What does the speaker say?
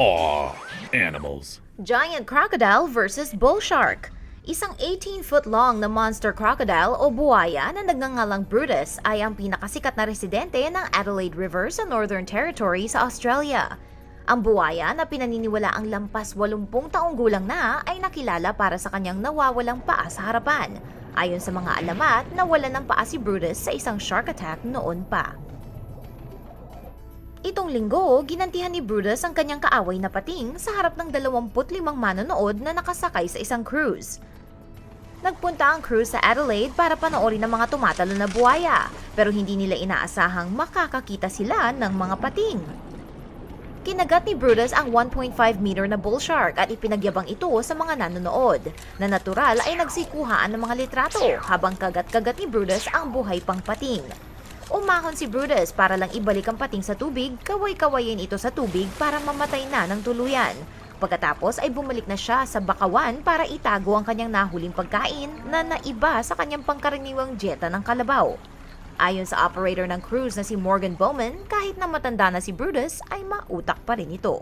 Aw, animals. Giant crocodile versus bull shark. Isang 18-foot long na monster crocodile o buhaya na nagngangalang Brutus ay ang pinakasikat na residente ng Adelaide River sa Northern Territory sa Australia. Ang buhaya na pinaniniwala ang lampas 80 taong gulang na ay nakilala para sa kanyang nawawalang paa sa harapan. Ayon sa mga alamat, nawalan ng paa si Brutus sa isang shark attack noon pa. Itong linggo, ginantihan ni Brutus ang kanyang kaaway na pating sa harap ng 25 manonood na nakasakay sa isang cruise. Nagpunta ang cruise sa Adelaide para panoorin ang mga tumatalo na buhaya, pero hindi nila inaasahang makakakita sila ng mga pating. Kinagat ni Brutus ang 1.5 meter na bull shark at ipinagyabang ito sa mga nanonood, na natural ay nagsikuhaan ng mga litrato habang kagat-kagat ni Brutus ang buhay pang pating. Umahon si Brutus para lang ibalik ang pating sa tubig, kaway-kawayin ito sa tubig para mamatay na ng tuluyan. Pagkatapos ay bumalik na siya sa bakawan para itago ang kanyang nahuling pagkain na naiba sa kanyang pangkaraniwang dieta ng kalabaw. Ayon sa operator ng cruise na si Morgan Bowman, kahit na matanda na si Brutus, ay mautak pa rin ito.